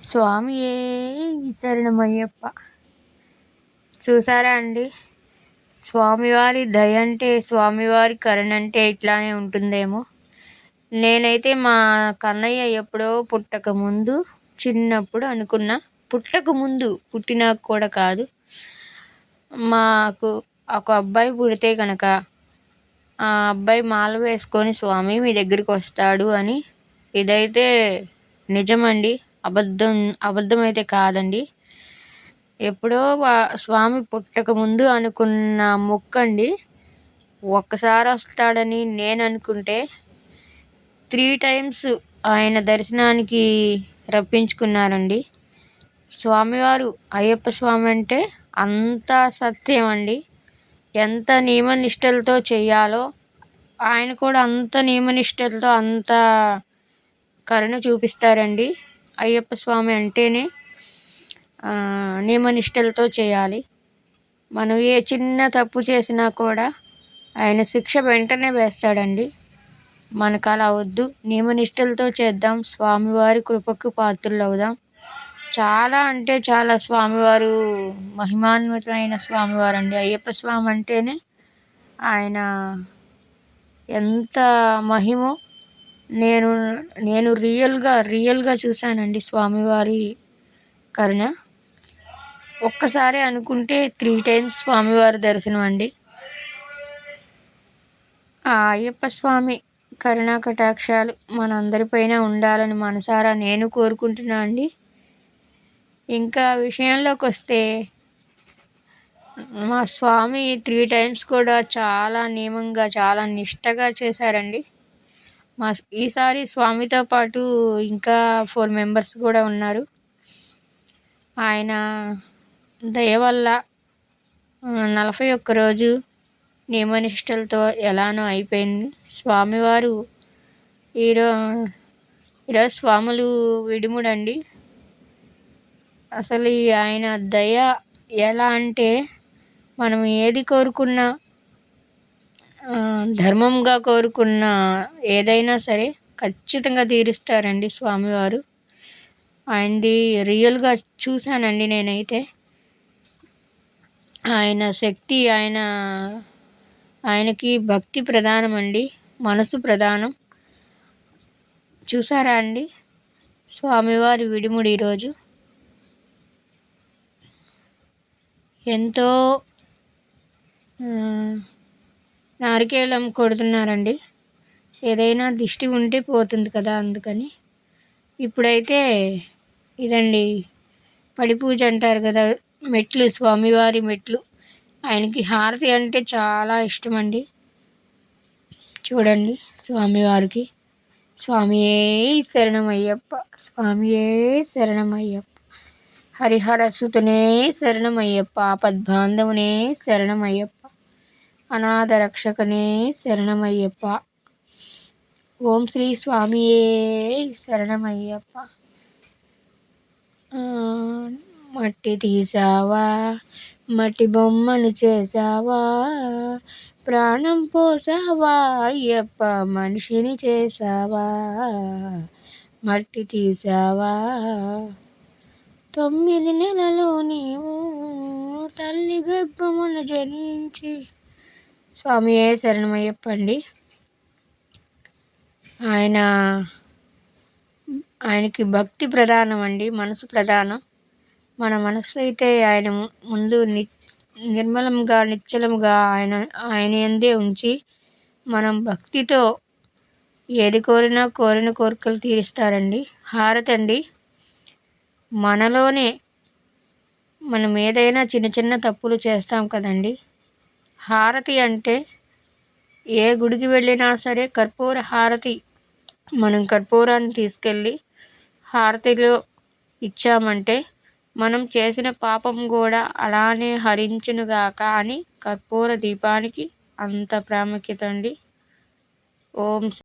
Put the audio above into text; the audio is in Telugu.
స్వామియే శరణమయ్యప్ప. చూసారా అండి? స్వామివారి దయ అంటే స్వామివారి కరుణ అంటే ఇట్లానే ఉంటుందేమో. నేనైతే మా కన్నయ్య ఎప్పుడో పుట్టక ముందు చిన్నప్పుడు అనుకున్నా. పుట్టక ముందు పుట్టినాక కూడా కాదు. మాకు ఒక అబ్బాయి పుడితే కనుక ఆ అబ్బాయి మాల వేసుకొని స్వామి మీ దగ్గరికి వస్తాడు అని. ఇదైతే నిజమండి. అబద్ధం అబద్ధం అయితే కాదండి. ఎప్పుడో స్వామి పుట్టక ముందు అనుకున్న మొక్కండి. ఒక్కసారి వస్తాడని నేను అనుకుంటే త్రీ టైమ్స్ ఆయన దర్శనానికి రప్పించుకున్నారండి. స్వామివారు అయ్యప్ప స్వామి అంటే అంత సత్యం అండి ఎంత నియమనిష్టలతో చేయాలో ఆయన కూడా అంత నియమనిష్టలతో అంత కరుణ చూపిస్తారండి. అయ్యప్ప స్వామి అంటేనే నియమనిష్టలతో చేయాలి. మనం ఏ చిన్న తప్పు చేసినా కూడా ఆయన శిక్ష వెంటనే వేస్తాడండి. మనకు అలా వద్దు. నియమనిష్టలతో చేద్దాం. స్వామివారి కృపకు పాత్రలు అవుదాం చాలా అంటే చాలా స్వామివారు మహిమాన్వితమైన స్వామివారు అండి అయ్యప్ప స్వామి అంటేనే ఆయన ఎంత మహిమో నేను నేను రియల్గా రియల్గా చూశానండి స్వామివారి కరుణ. ఒక్కసారి అనుకుంటే త్రీ టైమ్స్ స్వామివారి దర్శనం అండి. ఆ అయ్యప్ప స్వామి కరుణా కటాక్షాలు మనందరిపైన ఉండాలని మనసారా నేను కోరుకుంటున్నా అండి. ఇంకా విషయంలోకి వస్తే మా స్వామి త్రీ టైమ్స్ కూడా చాలా నియమంగా చాలా నిష్టగా చేశారండి. మా ఈసారి స్వామితో పాటు ఇంకా ఫోర్ మెంబర్స్ కూడా ఉన్నారు. ఆయన దయ వల్ల నలభై ఒక్క రోజు నియమనిష్టలతో ఎలానో అయిపోయింది. స్వామివారు ఈరో ఈరోజు స్వాములు విడుముడండి. అసలు ఆయన దయ ఎలా అంటే మనం ఏది కోరుకున్నా ధర్మంగా కోరుకున్న ఏదైనా సరే ఖచ్చితంగా తీరుస్తారండి స్వామివారు. ఆయనది రియల్గా చూశానండి నేనైతే. ఆయన శక్తి ఆయన ఆయనకి భక్తి ప్రధానం అండి మనసు ప్రధానం. చూసారా అండి? స్వామివారి విడిముడి ఈరోజు. ఎంతో నారికేళం కొడుతున్నారండి. ఏదైనా దిష్టి ఉంటే పోతుంది కదా అందుకని. ఇప్పుడైతే ఇదండి పడిపూజ అంటారు కదా మెట్లు స్వామివారి మెట్లు. ఆయనకి హారతి అంటే చాలా ఇష్టం అండి చూడండి స్వామివారికి. స్వామియే శరణమయ్యప్ప స్వామియే శరణమయ్యప్ప. హరిహర సుతనే శరణమయ్యప్ప పద్బాంధవునే శరణమయ్యప్ప. అనాథ రక్షకనే శరణమయ్యప్ప. ఓం శ్రీ స్వామియే శరణమయ్యప్ప. మట్టి తీసావా మట్టి బొమ్మను చేసావా ప్రాణం పోసావా అయ్యప్ప మనిషిని చేసావా మట్టి తీసావా తొమ్మిది నెలలు నీవు తల్లి గర్భమును జనించి స్వామి ఏ శరణమయ్యప్పండి ఆయన ఆయనకి భక్తి ప్రధానం అండి మనసు ప్రధానం. మన మనసు అయితే ఆయన ముందు ని నిర్మలంగా నిశ్చలంగా ఆయన ఆయన ఎందే ఉంచి మనం భక్తితో ఏది కోరినా కోరిన కోరికలు తీరుస్తారండి. హారతండి. అండి మనలోనే మనం ఏదైనా చిన్న చిన్న తప్పులు చేస్తాం కదండి. హారతి అంటే ఏ గుడికి వెళ్ళినా సరే కర్పూర హారతి. మనం కర్పూరాన్ని తీసుకెళ్ళి హారతిలో ఇచ్చామంటే మనం చేసిన పాపం కూడా అలానే హరించునుగాక అని కర్పూర దీపానికి అంత ప్రాముఖ్యత అండి. ఓం